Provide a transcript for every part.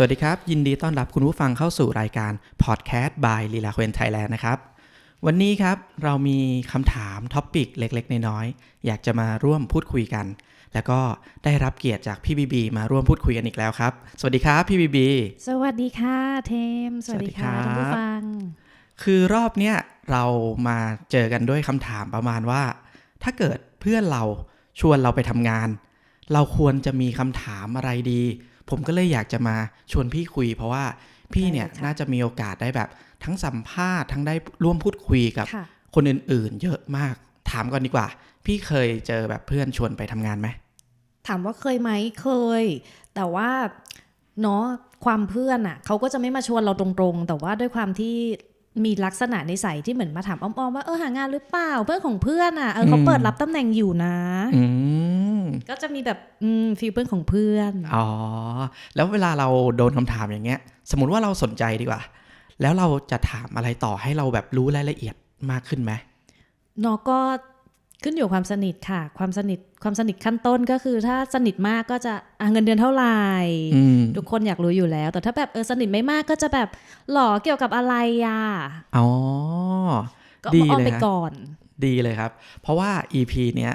สวัสดีครับ ยินดีต้อนรับคุณผู้ฟังเข้าสู่รายการ Podcast by ลีลาเวนไทยแลนด์นะครับ วันนี้ครับเรามีคำถามท็อปปิกเล็กๆ น้อยๆ อยากจะมาร่วมพูดคุยกัน แล้วก็ได้รับเกียรติจากพี่บีบีมาร่วมพูดคุยกันอีกแล้วครับ สวัสดีครับพี่บีบี สวัสดีค่ะเทม สวัสดีค่ะสวัสดีครับท่านผู้ฟัง คือรอบเนี้ยเรามาเจอกันด้วยคำถามประมาณว่า ถ้าเกิดเพื่อนเราชวนเราไปทำงาน เราควรจะมีคำถามอะไรดี ผมก็เลยอยากจะมาชวนพี่คุย เพราะว่าพี่เนี่ยได้เลยค่ะน่าจะมีโอกาสได้แบบ ทั้งสัมภาษณ์ทั้งได้ร่วมพูดคุยกับค่ะคนอื่นๆ เยอะมาก ถามก่อนดีกว่า พี่เคยเจอแบบเพื่อนชวนไปทำงานไหมถามว่าเคยไหมเคย แต่ว่าเนาะความเพื่อนอะ่ะเขาก็จะไม่มาชวนเราตรงๆ แต่ว่าด้วยความที่มีลักษณะนิสัยที่เหมือนมาถามอ้อมๆว่าเออหางานหรือเปล่าเพื่อนของเพื่อนอะ่ะเออเขาอืมเปิดรับตำแหน่งอยู่นะ อืม ก็จะมีแบบอืมฟีลเพื่อนของเพื่อน อ๋อ แล้วเวลาเราโดนคำถามอย่างเงี้ย สมมติว่าเราสนใจดีกว่า แล้วเราจะถามอะไรต่อให้เราแบบรู้รายละเอียดมากขึ้นไหมเนาะก็ขึ้นอยู่กับความสนิทค่ะ ความสนิทความสนิทขั้นต้นก็คือ ถ้าสนิทมากก็จะอะเงินเดือนเท่าไหร่อืมทุกคนอยากรู้อยู่แล้ว แต่ถ้าแบบเออสนิทไม่มากก็จะแบบหล่อเกี่ยวกับอะไรอะอ๋อก็ดีเอาเลยไปฮะก่อน ดีเลยครับ เพราะว่า EP เนี้ย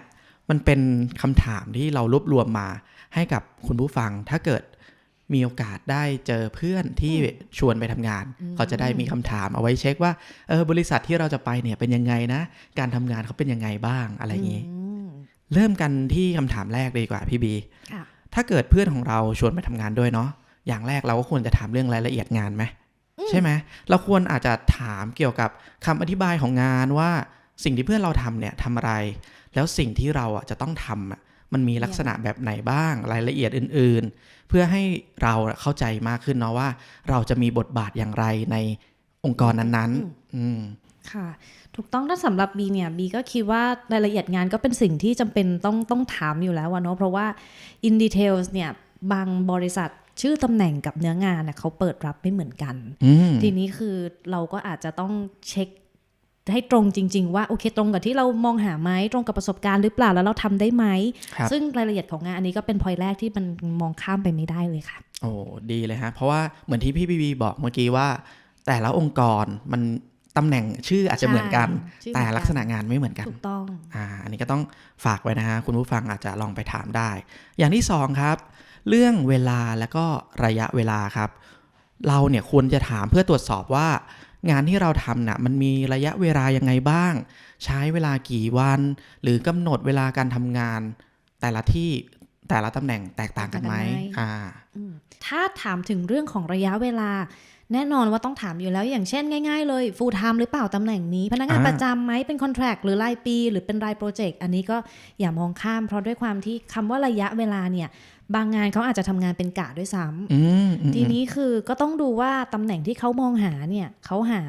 มันเป็นคำถามที่เรารวบรวมมาให้กับคุณผู้ฟัง ถ้าเกิดมีโอกาสได้เจอเพื่อนที่ชวนไปทำงาน เขาจะได้มีคำถามเอาไว้เช็คว่าเออบริษัทที่เราจะไปเนี่ยเป็นยังไงนะ การทำงานเขาเป็นยังไงบ้างอะไรอย่างนี้อืมเริ่มกันที่คำถามแรกเลยดีกว่าพี่บีค่ะถ้าเกิดเพื่อนของเราชวนไปทำงานด้วยเนาะ อย่างแรกเราก็ควรจะถามเรื่องรายละเอียดงานไหมใช่ไหม เราควรอาจจะถามเกี่ยวกับคำอธิบายของงานว่า สิ่งที่เพื่อนเราทำเนี่ยทำอะไร แล้วสิ่งที่เราอะจะต้องทำอะมันมีลักษณะแบบไหนบ้าง รายละเอียดอื่น ๆ เพื่อให้เราเข้าใจมากขึ้นเนาะว่า เราจะมีบทบาทอย่างไรในองค์กรนั้นๆ อืมค่ะ ถูกต้องถ้าสำหรับบีเนี่ยบีก็คิดว่ารายละเอียดงานก็เป็นสิ่งที่จำเป็นต้องต้องถามอยู่แล้วอะเนาะเพราะว่า in details เนี่ยบางบริษัทชื่อตำแหน่งกับเนื้องานเนี่ยเขาเปิดรับไม่เหมือนกันอืมทีนี้คือเราก็อาจจะต้องเช็ค ให้ตรงจริง ๆ ว่าโอเคตรงกับที่เรามองหาไหมตรงกับประสบการณ์หรือเปล่าแล้วเราทำได้ไหมครับซึ่งรายละเอียดของงานอันนี้ก็เป็นพอยแรกที่มันมองข้ามไปไม่ได้เลยค่ะ โอ้ดีเลยฮะ เพราะว่าเหมือนที่พี่บีบีบอกเมื่อกี้ว่า แต่ละองค์กรมันตำแหน่งชื่ออาจจะเหมือนกันใช่ชื่อแต่เหมือนกันลักษณะงานไม่เหมือนกันถูกต้องอ่าอันนี้ก็ต้องฝากไว้นะฮะคุณผู้ฟังอาจจะลองไปถามได้ อย่างที่สองครับ เรื่องเวลาแล้วก็ระยะเวลาครับ เราเนี่ยควรจะถามเพื่อตรวจสอบว่า งานที่เราทำน่ะมันมีระยะเวลายังไงบ้าง ใช้เวลากี่วัน หรือกำหนดเวลาการทำงาน แต่ละที่แต่ละตำแหน่งแตกต่างกันไหมแตกต่างกันไหมอ่าอืมถ้าถามถึงเรื่องของระยะเวลา แน่นอนว่าต้องถามอยู่แล้วอย่างเช่นง่ายๆเลย full time หรือเปล่าตำแหน่งนี้ พนักงานอ่าประจำไหมเป็น contract หรือรายปี หรือเป็นรายโปรเจกต์อันนี้ก็อย่ามองข้าม เพราะด้วยความที่คำว่าระยะเวลาเนี่ย บางงานเขาอาจจะทำงานเป็นกะด้วยซ้ำอืมอืมทีนี้คือก็ต้องดูว่าตำแหน่งที่เขามองหาเนี่ยเขาหา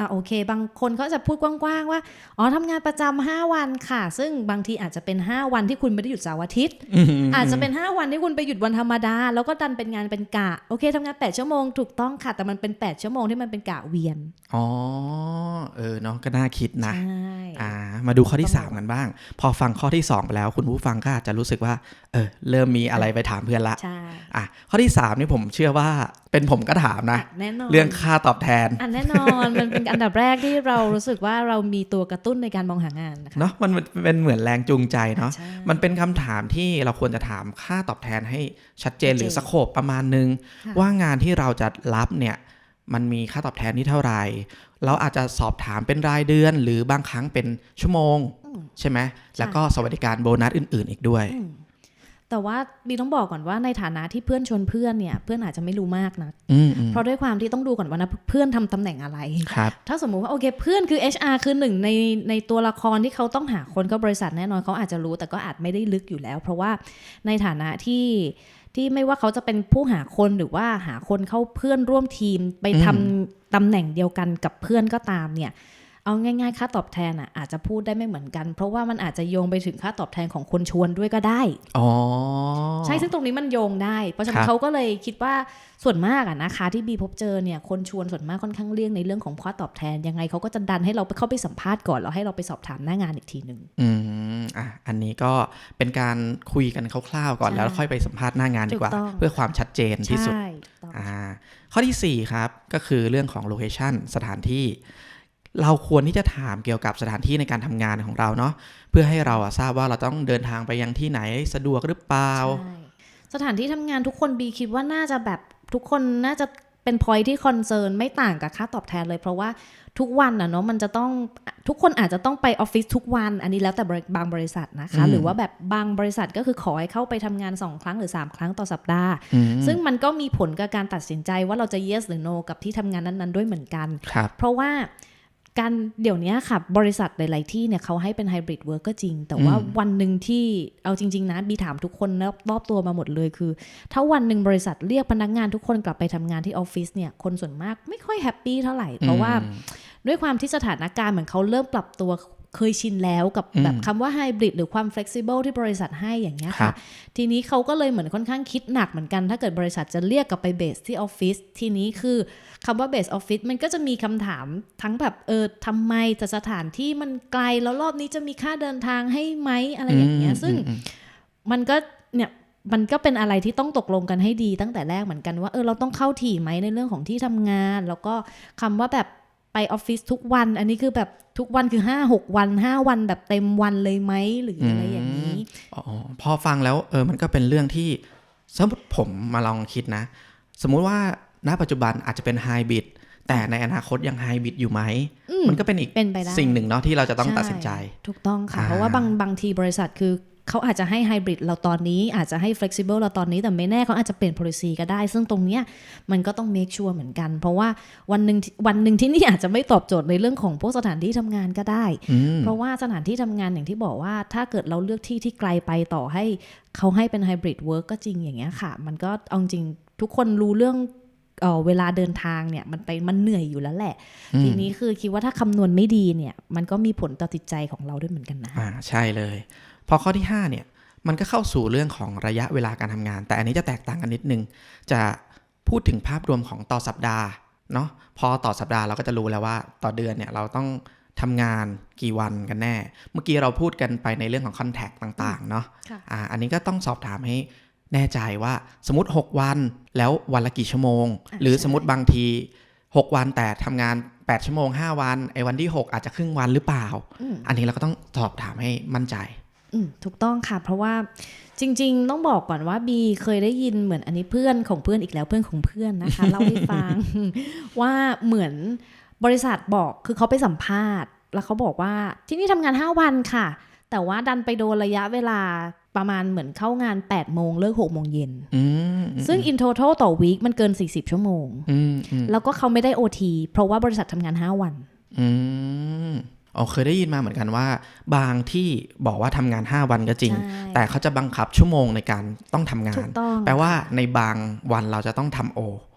อะโอเค บางคนเขาจะพูดกว้างๆ ว่า อ๋อทำงานประจำห้าวันค่ะ ซึ่งบางทีอาจจะเป็น 5 วันที่คุณไม่ได้หยุดเสาร์อาทิตย์อืมอาจจะเป็น 5 วันที่คุณไปหยุดวันธรรมดา แล้วก็ดันเป็นงานเป็นกะ โอเคทำงาน 8 ชั่วโมงถูกต้องค่ะ แต่มันเป็น 8 ชั่วโมงที่มันเป็นกะเวียน อ๋อ เออเนาะก็น่าคิดนะ ใช่ อ่า มาดูข้อที่ต้อง3กันบ้าง พอฟังข้อที่ 2 ไปแล้ว คุณผู้ฟังก็อาจจะรู้สึกว่า เออ เริ่มมีอะไรไปถามเพื่อนละ ใช่ อะ ข้อที่3นี่ผมเชื่อว่าเป็นผมก็ถามนะอะแน่นอน เรื่องค่าตอบแทนอันแน่นอน มันเป็นอันดับแรกที่เรารู้สึกว่าเรามีตัวกระตุ้นในการมองหางานนะคะเนาะมันมันเป็นเหมือนแรงจูงใจเนาะใช่มันเป็นคำถามที่เราควรจะถามค่าตอบแทนให้ชัดเจนชัดเจนหรือสโคปประมาณนึงค่ะว่างานที่เราจะรับเนี่ยมันมีค่าตอบแทนที่เท่าไหร่ เราอาจจะสอบถามเป็นรายเดือน หรือบางครั้งเป็นชั่วโมงอืมใช่ไหมแล้วก็สวัสดิการโบนัสอื่น ๆ อีกด้วยอืม แต่ว่าบีต้องบอกก่อนว่าในฐานะที่เพื่อนชวนเพื่อนเนี่ย เพื่อนอาจจะไม่รู้มากนะอืมอืมเพราะด้วยความที่ต้องดูก่อนว่านะเพื่อนทำตำแหน่งอะไรครับถ้าสมมุติว่าโอเค เพื่อนคือ HR คือหนึ่งในในตัวละครที่เขาต้องหาคนเข้าบริษัทแน่นอนเขาอาจจะรู้แต่ก็อาจไม่ได้ลึกอยู่แล้ว เพราะว่าในฐานะที่ที่ไม่ว่าเขาจะเป็นผู้หาคนหรือว่าหาคนเข้าเพื่อนร่วมทีมไปอืมทำตำแหน่งเดียวกันกับเพื่อนก็ตามเนี่ย เอาง่ายๆ ค่าตอบแทนอะอาจจะพูดได้ไม่เหมือนกัน เพราะว่ามันอาจจะโยงไปถึงค่าตอบแทนของคนชวนด้วยก็ได้อ๋อใช่ซึ่งตรงนี้มันโยงได้ เพราะฉะนั้ครันบเขาก็เลยคิดว่าส่วนมากอะนะคะที่บีพบเจอเนี่ยคนชวนส่วนมากค่อนข้างเลี่ยงในเรื่องของค่าตอบแทนยังไงเขาก็จะดันให้เราไปเข้าไปสัมภาษณ์ก่อนแล้วให้เราไปสอบถามหน้างานอีกทีหนึ่งอืมอะอันนี้ก็เป็นการคุยกันคร่าวๆก่อนใช่แล้วค่อยไปสัมภาษณ์หน้างานดีกว่าถูกต้องเพื่อความชัดเจนที่สุดใช่ถูกต้องอ่าข้อทีสี่ 4 ครับ ก็คือเรื่องของโลเคชันสถานที่ เราควรที่จะถามเกี่ยวกับสถานที่ในการทำงานของเราเนาะเพื่อให้เราอะทราบว่าเราต้องเดินทางไปยังที่ไหนสะดวกหรือเปล่าใช่สถานที่ทำงานทุกคนบีคิดว่าน่าจะแบบทุกคนน่าจะเป็นพอยที่คอนเซิร์นไม่ต่างกับค่าตอบแทนเลย เพราะว่าทุกวันน่ะเนาะมันจะต้องทุกคนอาจจะต้องไปออฟฟิศทุกวัน อันนี้แล้วแต่บริบางบริษัทนะคะอืมหรือว่าแบบบางบริษัทก็คือขอให้เข้าไปทำงาน 2 ครั้งหรือ 3 ครั้งต่อสัปดาห์อืมซึ่งมันก็มีผลกับการตัดสินใจว่าเราจะ yes หรือ no กับที่ทำงานนั้นๆด้วยเหมือนกันครับเพราะว่า การเดี๋ยวนี้ค่ะ บริษัทหลาย ๆ ที่เนี่ยเขาให้เป็นไฮบริดเวิร์กก็จริง แต่ว่าอืมวันหนึ่งที่เอาจริง ๆ นะ บีถามทุกคนรอบรอบตัวมาหมดเลยคือ ถ้าวันหนึ่งบริษัทเรียกพนักงานทุกคนกลับไปทำงานที่ออฟฟิศเนี่ย คนส่วนมากไม่ค่อยแฮปปี้เท่าไหร่ เพราะว่าอืมด้วยความที่สถานการณ์เหมือนเขาเริ่มปรับตัว เคยชินแล้วกับอืมแบบคำว่าไฮบริดหรือความ flexible ที่บริษัทให้อย่างเงี้ยครัค่ะบทีนี้เขาก็เลยเหมือนค่อนข้างคิดหนักเหมือนกัน ถ้าเกิดบริษัทจะเรียกกลับไปเบสที่ออฟฟิศทีนี้คือคำว่าเบสออฟฟิศมันก็จะมีคำถามทั้งแบบเออทำไมแต่สถานที่มันไกลแล้วรอบนี้จะมีค่าเดินทางให้ไหมอะไรอย่างเงี้ยซึ่งอืมมันก็เนี่ยมันก็เป็นอะไรที่ต้องตกลงกันให้ดีตั้งแต่แรกเหมือนกันว่าเออเราต้องเข้าถี่ไหมในเรื่องของที่ทำงาน แล้วก็คำว่าแบบ ไปออฟฟิศทุกวัน อันนี้คือแบบทุกวันคือ5 6วัน5วันแบบเต็มวันเลยไหมหรืออะไรอย่างนี้อ๋อพอฟังแล้วเออมันก็เป็นเรื่องที่สมมติผมมาลองคิดนะ สมมุติว่าณปัจจุบันอาจจะเป็นไฮบริดแต่ในอนาคตยังไฮบริดอยู่ไหมอืมมันก็เป็นอีกเป็นไปได้สิ่งหนึ่งเนาะที่เราจะต้องตัดสินใจ ถูกต้องค่ะอ่าเพราะว่าบางบางทีบริษัทคือ เขาอาจจะให้ไฮบริดเราตอนนี้อาจจะให้ flexible เราตอนนี้แต่ไม่แน่เขาอาจจะเปลี่ยน policy ก็ได้ ซึ่งตรงเนี้ยมันก็ต้อง make sure เหมือนกัน เพราะว่าวันหนึ่งวันหนึ่งที่นี่อาจจะไม่ตอบโจทย์ในเรื่องของพวกสถานที่ทำงานก็ได้อืมเพราะว่าสถานที่ทำงานอย่างที่บอกว่า ถ้าเกิดเราเลือกที่ที่ไกลไปต่อให้เขาให้เป็นไฮบริดเวิร์กก็จริงอย่างเงี้ยค่ะ มันก็เอาจริงทุกคนรู้เรื่อง เอ่อเวลาเดินทางเนี่ยมันไปมันเหนื่อยอยู่แล้วแหละอืมทีนี้คือคิดว่าถ้าคำนวณไม่ดีเนี่ย มันก็มีผลต่อจิตใจของเราด้วยเหมือนกันนะอ่าใช่เลย พอข้อที่ 5 เนี่ย มันก็เข้าสู่เรื่องของระยะเวลาการทำงาน แต่อันนี้จะแตกต่างกันนิดนึง จะพูดถึงภาพรวมของต่อสัปดาห์เนาะพอต่อสัปดาห์เราก็จะรู้แล้วว่าต่อเดือนเนี่ยเราต้องทำงานกี่วันกันแน่ เมื่อกี้เราพูดกันไปในเรื่องของคอนแทคต่าง ๆ เนาะค่ะอ่าอันนี้ก็ต้องสอบถามให้ แน่ใจว่าสมมติ 6 วันแล้ววันละกี่ชั่วโมงอะหรือใช่สมมติบางที 6 วันแต่ทำงาน 8 ชั่วโมง 5 วันไอ้วันที่ 6 อาจจะครึ่งวันหรือเปล่าอืมอันนี้เราก็ต้องสอบถามให้มั่นใจอืมถูกต้องค่ะ เพราะว่าจริง ๆ ต้องบอกก่อนว่าบีเคยได้ยินเหมือนอันนี้เพื่อนของเพื่อนอีกแล้วเพื่อนของเพื่อนนะคะเล่าให้ฟังว่าเหมือนบริษัทบอกคือเขาไปสัมภาษณ์ แล้วเขาบอกว่าที่นี่ทำงาน 5 วันค่ะ แต่ว่าดันไปโดนระยะเวลา ประมาณเหมือนเข้างาน 8 โมงเลิก6โมงเย็นอืมซึ่ง in total ต่อวีคมันเกิน 40 ชั่วโมงอืมอืมแล้วก็เขาไม่ได้ OT เพราะว่าบริษัททำงาน 5 วันอืมอ๋อเคยได้ยินมาเหมือนกันว่า บางที่บอกว่าทำงาน 5 วันก็จริงใช่แต่เขาจะบังคับชั่วโมงในการต้องทำงาถูนกต้องแปลว่าในบางวันเราจะต้องทำโออ่าถูก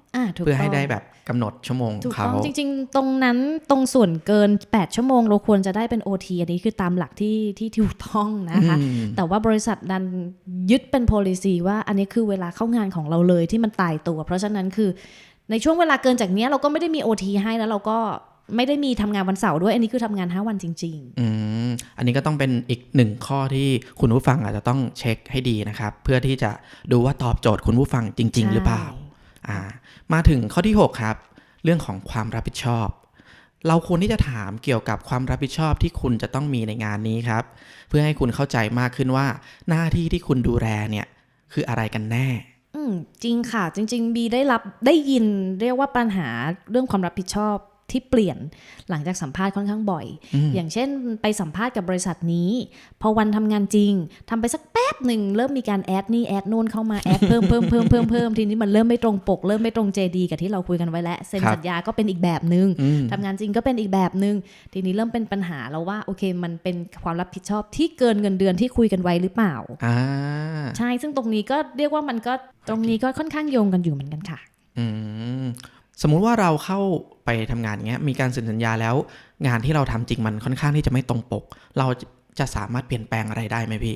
เพื่อให้ต้งได้แบบกำหนดชั่วโมงขถูองกเขาต้องจริง ๆ ตรงนั้นตรงส่วนเกิน 8 ชั่วโมง เราควรจะได้เป็น OT อันนี้คือตามหลักที่ที่ถูกต้องนะคะอืมแต่ว่าบริษัทดันยึดเป็น policy ว่าอันนี้คือเวลาเข้างานของเราเลยที่มันตายตัว เพราะฉะนั้นคือในช่วงเวลาเกินจากเนี้ยเราก็ไม่ได้มี OT ให้แล้วเราก็ไม่ได้มีทำงานวันเสาร์ด้วย อันนี้คือทำงาน 5 วันจริงอืมอันนี้ก็ต้องเป็นอีกหนึ่งข้อที่คุณผู้ฟังอาจจะต้องเช็คให้ดีนะครับ เพื่อที่จะดูว่าตอบโจทย์คุณผู้ฟังจๆริง ๆ หรือเปล่าใช่อ่า มาถึงข้อที่ 6 ครับ เรื่องของความรับผิดชอบ เราควรที่จะถามเกี่ยวกับความรับผิดชอบที่คุณจะต้องมีในงานนี้ครับ เพื่อให้คุณเข้าใจมากขึ้นว่า หน้าที่ที่คุณดูแลเนี่ยคืออะไรกันแน่จริงค่ะ จริง ๆ บีได้รับได้ยินเรียกว่าปัญหาเรื่องความรับผิดชอบ ที่เปลี่ยนหลังจากสัมภาษณ์ค่อนข้างบ่อยอืมอย่างเช่นไปสัมภาษณ์กับบริษัทนี้ พอวันทำงานจริงทำไปสักแป๊บหนึ่งเริ่มมีการแอดนี่แอดนู่นเข้ามาแอดเพิ่มเพิ่มเพิ่มเพิ่มเพิ่มทีนี้มันเริ่มไม่ตรงปก เริ่มไม่ตรง JD กับที่เราคุยกันไว้แล้วเซ็นครับสัญญาก็เป็นอีกแบบหนึง่งอืมทำงานจริงก็เป็นอีกแบบหนึง่งทีนี้เริ่มเป็นปัญหาแล้วว่าโอเคมันเป็นความรับผิดชอบที่เกินเงินเดือนที่คุยกันไว้หรือเปล่าอ่าใช่ซึ่งตรงนี้ก็เรียกว่ามันก็ตรงนี้ก็ค่อนข้างโยงกันอยู่เหมือนกันค่ะอืมสมมุติว่าเราเข้า ไปทำงานอย่างเงี้ยมีการเซ็นสัญญาแล้ว งานที่เราทำจริงมันค่อนข้างที่จะไม่ตรงปก เราจะสามารถเปลี่ยนแปลงอะไรได้ไหมพี่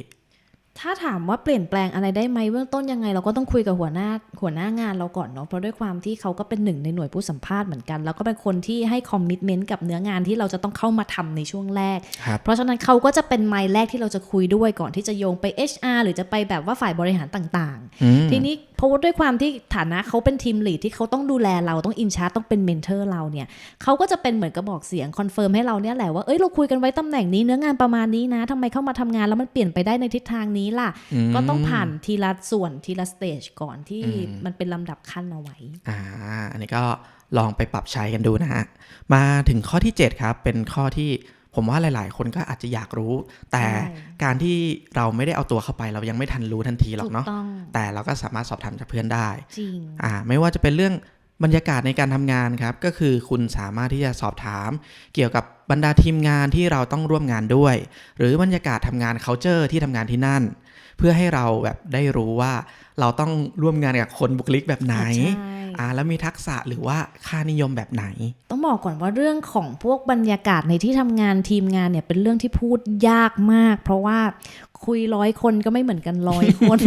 ถ้าถามว่าเปลี่ยนแปลงอะไรได้ไหมเบื้องต้นยังไง เราก็ต้องคุยกับหัวหน้าหัวหน้างานเราก่อนเนาะเพราะด้วยความที่เขาก็เป็นหนึ่งในหน่วยผู้สัมภาษณ์เหมือนกัน แล้วก็เป็นคนที่ให้คอมมิชเมนต์กับเนื้องานที่เราจะต้องเข้ามาทำในช่วงแรกครับเพราะฉะนั้นเขาก็จะเป็นไมล์แรกที่เราจะคุยด้วยก่อนที่จะโยงไป HR หรือจะไปแบบว่าฝ่ายบริหารต่างอืมๆทีนี้เพราะว่าด้วยความที่ฐานะเขาเป็นทีมลีดที่เขาต้องดูแลเราต้องอินชาร์ต้องเป็นเมนเทอร์เราเนี่ยเขาก็จะเป็นเหมือนกระบอกเสียงคอนเฟิร์มให้เราเนี่ยแหละว่าเอ้ยเราคุยกันไว้ตำแหน่งนี้เนื้องานประมาณนี้นะทำไมเข้ามาทำงานแล้วมันเปลี่ยนไปได้ในทิศทางนี้ล่ะมก็ต้องผ่านทีละส่วนทีละสเตจก่อนที่อืมมันเป็นลำดับขั้นเอาไว้ อ่า อันนี้ก็ลองไปปรับใช้กันดูนะฮะ มาถึงข้อที่ 7 ครับ เป็นข้อที่ผมว่าหลาย ๆ คนก็อาจจะอยากรู้ แต่ใช่การที่เราไม่ได้เอาตัวเข้าไป เรายังไม่ทันรู้ทันทีหรอกถูกเนาะต้องแต่เราก็สามารถสอบถามจากเพื่อนได้จริงอ่า ไม่ว่าจะเป็นเรื่อง บรรยากาศในการทำงานครับก็คือคุณสามารถที่จะสอบถาม เกี่ยวกับบรรดาทีมงานที่เราต้องร่วมงานด้วย หรือบรรยากาศทำงาน culture ที่ทำงานที่นั่น เพื่อให้เราแบบได้รู้ว่าเราต้องร่วมงานกับคนบุคลิกแบบไหนใช่อ่าแล้วมีทักษะหรือว่าค่านิยมแบบไหน ต้องบอกก่อนว่าเรื่องของพวกบรรยากาศในที่ทำงานทีมงานเนี่ยเป็นเรื่องที่พูดยากมาก เพราะว่าคุยร้อยคนก็ไม่เหมือนกันร้อยคน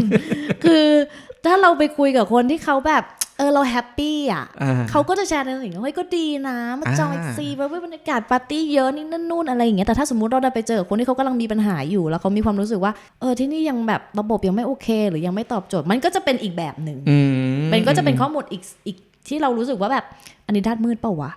คือถ้าเราไปคุยกับคนที่เขาแบบ เออเราแฮปปี้อะอ่าเขาก็จะแชร์ในสิ่งว่าเฮ้ยก็ดีนะมาจอยอ่าซีไปเว้ยบรรยากาศปาร์ตี้เยอะนี่นั่นนู่นอะไรอย่างเงี้ยแต่ถ้าสมมติเราได้ไปเจอคนที่เขากำลังมีปัญหาอยู่ แล้วเขามีความรู้สึกว่าเออที่นี่ยังแบบระบบยังไม่โอเค หรือยังไม่ตอบโจทย์มันก็จะเป็นอีกแบบหนึ่งอืมมันก็จะเป็นข้อมูลอีกอีกที่เรารู้สึกว่าแบบอันนี้ด้านมืดเปล่าวะ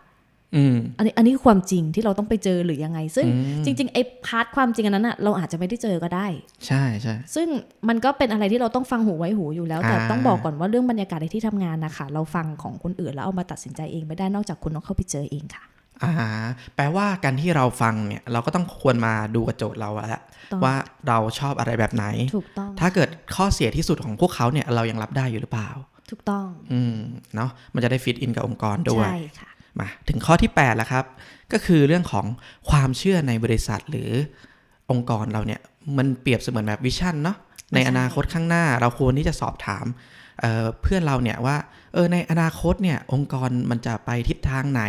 อืมอันนี้อันนี้คือความจริงที่เราต้องไปเจอหรือยังไง ซึ่งอืมจริงๆไอ้พาร์ทความจริงอันนั้นอะเราอาจจะไม่ได้เจอก็ได้ ใช่ใช่ซึ่งมันก็เป็นอะไรที่เราต้องฟังหูไว้หูอยู่แล้ว แต่อ่าต้องบอกก่อนว่าเรื่องบรรยากาศในที่ทำงานนะคะเราฟังของคนอื่นแล้วเอามาตัดสินใจเองไม่ได้นอกจากคุณต้องเข้าไปเจอเองค่ะอ่าแปลว่าการที่เราฟังเนี่ยเราก็ต้องควรมาดูกระโจทย์เราแล้วต้องว่าเราชอบอะไรแบบไหนถูกต้องถ้าเกิดข้อเสียที่สุดของพวกเขาเนี่ยเรายังรับได้อยู่หรือเปล่า ถูกต้อง อืมเนาะมันจะได้ฟิตอินกับองค์กรด้วยใช่ค่ะ มาถึงข้อที่8แล้วครับ ก็คือเรื่องของความเชื่อในบริษัทหรือองค์กรเราเนี่ยมันเปรียบเสมือนแบบวิชั่นเนาะในใช่อนาคตข้างหน้าเราควรที่จะสอบถามเอ่อเพื่อนเราเนี่ยว่าเออในอนาคตเนี่ยองค์กรมันจะไปทิศทางไหน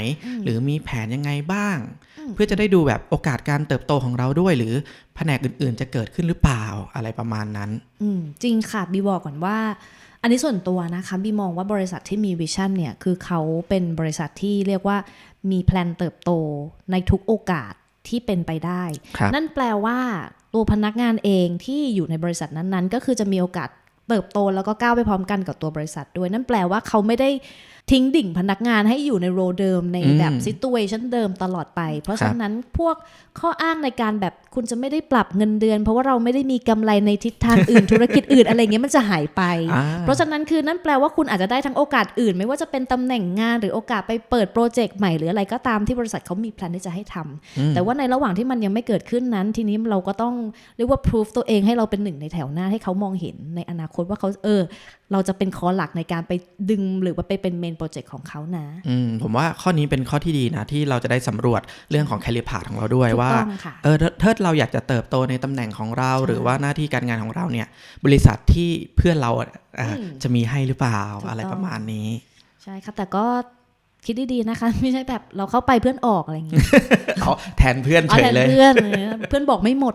หรือมีแผนยังไงบ้าง เพื่อจะได้ดูแบบโอกาสการเติบโตของเราด้วย หรือแผนกอื่น ๆ จะเกิดขึ้นหรือเปล่าอะไรประมาณนั้นอืมจริงค่ะบีบอกก่อนว่า อันนี้ส่วนตัวนะคะบีมองว่าบริษัทที่มีวิชั่นเนี่ย คือเขาเป็นบริษัทที่เรียกว่ามีแพลนเติบโตในทุกโอกาสที่เป็นไปได้ครับนั่นแปลว่าตัวพนักงานเองที่อยู่ในบริษัทนั้นๆ ก็คือจะมีโอกาสเติบโตแล้วก็ก้าวไปพร้อมกันกับตัวบริษัทด้วย นั่นแปลว่าเขาไม่ได้ทิ้งดิ่งพนักงานให้อยู่ในโรเดิมในอืมแบบซิตูเอชันเดิมตลอดไป เพราะฉะนั้นพวกข้ออ้างในการแบบคุณจะไม่ได้ปรับเงินเดือน เพราะว่าเราไม่ได้มีกำไรในทิศทางอื่นธุรกิจอื่นอะไรเงี้ยมันจะหายไปอ่าเพราะฉะนั้นคือนั่นแปลว่าคุณอาจจะได้ทั้งโอกาสอื่น ไม่ว่าจะเป็นตำแหน่งงานหรือโอกาสไปเปิดโปรเจกต์ใหม่หรืออะไรก็ตามที่บริษัทเขามีแพลนที่จะให้ทำอืมแต่ว่าในระหว่างที่มันยังไม่เกิดขึ้นนั้น ทีนี้เราก็ต้องเรียกว่า proof ตัวเองให้เราเป็นหนึ่งในแถวหน้าให้เขามองเห็นในอนาคตว่าเขาเออ เราจะเป็นคอหลักในการไปดึงหรือว่าไปเป็นเมนโปรเจกต์ของเขานะอืมผมว่าข้อนี้เป็นข้อที่ดีนะ ที่เราจะได้สำรวจเรื่องของแคลิพาของเราด้วยถูกว่าต้องค่ะเออถ้าถ้าเราอยากจะเติบโตในตำแหน่งของเราใช่หรือว่าหน้าที่การงานของเราเนี่ย บริษัทที่เพื่อนเราอะเอ่ออมจะมีให้หรือเปล่าถูกต้องอะไรประมาณนี้ ใช่ค่ะแต่ก็คิดดีๆนะคะ ไม่ใช่แบบเราเข้าไปเพื่อนออกอะไรอย่างเงี้ยเอาแทนเพื่อนเอาเฉยแต่เลยเพื่อนเลยเพื่อนบอกไม่หมด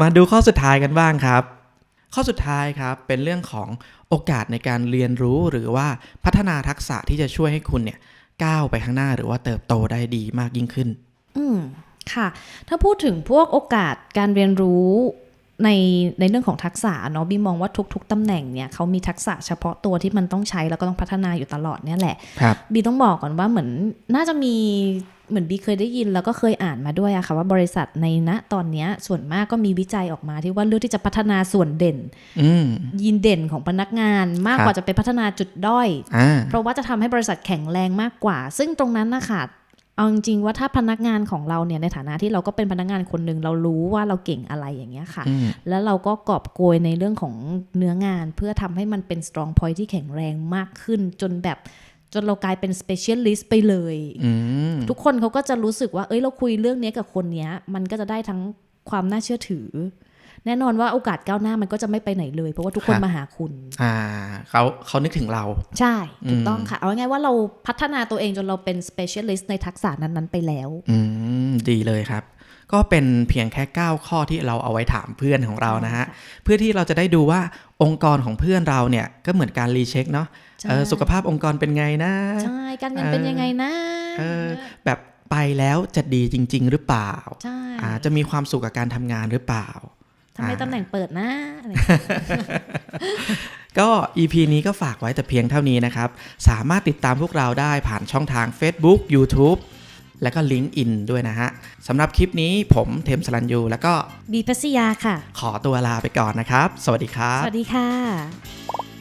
มาดูข้อสุดท้ายกันบ้างครับ ข้อสุดท้ายครับเป็นเรื่องของ โอกาสในการเรียนรู้หรือว่าพัฒนาทักษะที่จะช่วยให้คุณเนี่ยก้าวไปข้างหน้าหรือว่าเติบโตได้ดีมากยิ่งขึ้น อืมค่ะ ถ้าพูดถึงพวกโอกาสการเรียนรู้ในในเรื่องของทักษะเนาะบีมองว่าทุก ๆตำแหน่งเนี่ยเขามีทักษะเฉพาะตัวที่มันต้องใช้แล้วก็ต้องพัฒนาอยู่ตลอดเนี่ยแหละครับบีต้องบอกก่อนว่าเหมือนน่าจะมี เหมือนบีเคยได้ยินแล้วก็เคยอ่านมาด้วยอะค่ะว่าบริษัทในณตอนเนี้ยส่วนมากก็มีวิจัยออกมาที่ว่าเลือกที่จะพัฒนาส่วนเด่นอืมยีนเด่นของพนักงานมากครับกว่าจะไปพัฒนาจุดด้อยอ่าเพราะว่าจะทำให้บริษัทแข็งแรงมากกว่า ซึ่งตรงนั้นนะคะเอาจริงๆว่าถ้าพนักงานของเราเนี่ยในฐานะที่เราก็เป็นพนักงานคนหนึ่งเรารู้ว่าเราเก่งอะไรอย่างเงี้ยค่ะอืมแล้วเราก็กอบโกยในเรื่องของเนื้องาน เพื่อทำให้มันเป็น strong point ที่แข็งแรงมากขึ้นจนแบบ จนเรากลายเป็น specialist ไปเลยอืมทุกคนเขาก็จะรู้สึกว่า เอ้ยเราคุยเรื่องนี้กับคนเนี้ย มันก็จะได้ทั้งความน่าเชื่อถือ แน่นอนว่าโอกาสก้าวหน้ามันก็จะไม่ไปไหนเลย เพราะว่าทุกคนมาหาคุณ อ่าเขาเขานึกถึงเรา ใช่ถูกอืมต้องค่ะ เอาง่ายๆว่าเราพัฒนาตัวเองจนเราเป็น specialist ในทักษะนั้นๆไปแล้ว อืมดีเลยครับ ก็เป็นเพียงแค่ 9 ข้อที่เราเอาไว้ถามเพื่อนของเรานะฮะ เพื่อที่เราจะได้ดูว่าองค์กรของเพื่อนเราเนี่ยก็เหมือนการรีเช็คเนาะใช่เออสุขภาพองค์กรเป็นไงนะ ใช่ การเงินเป็นยังไงนะเออแบบไปแล้วจะดีจริง ๆ หรือเปล่าใช่อ่าจะมีความสุขกับการทำงานหรือเปล่าทำไมอ่าตำแหน่งเปิดนะอะไรอย่างเงี้ยก็ EP นี้ก็ฝากไว้แต่เพียงเท่านี้นะครับ สามารถติดตามพวกเราได้ผ่านช่องทาง Facebook YouTube และก็ LinkedIn ด้วยนะฮะสำหรับคลิปนี้ผมเทมสลันยูแล้วก็บีพัสยาค่ะ ขอตัวลาไปก่อนนะครับ สวัสดีครับ สวัสดีค่ะ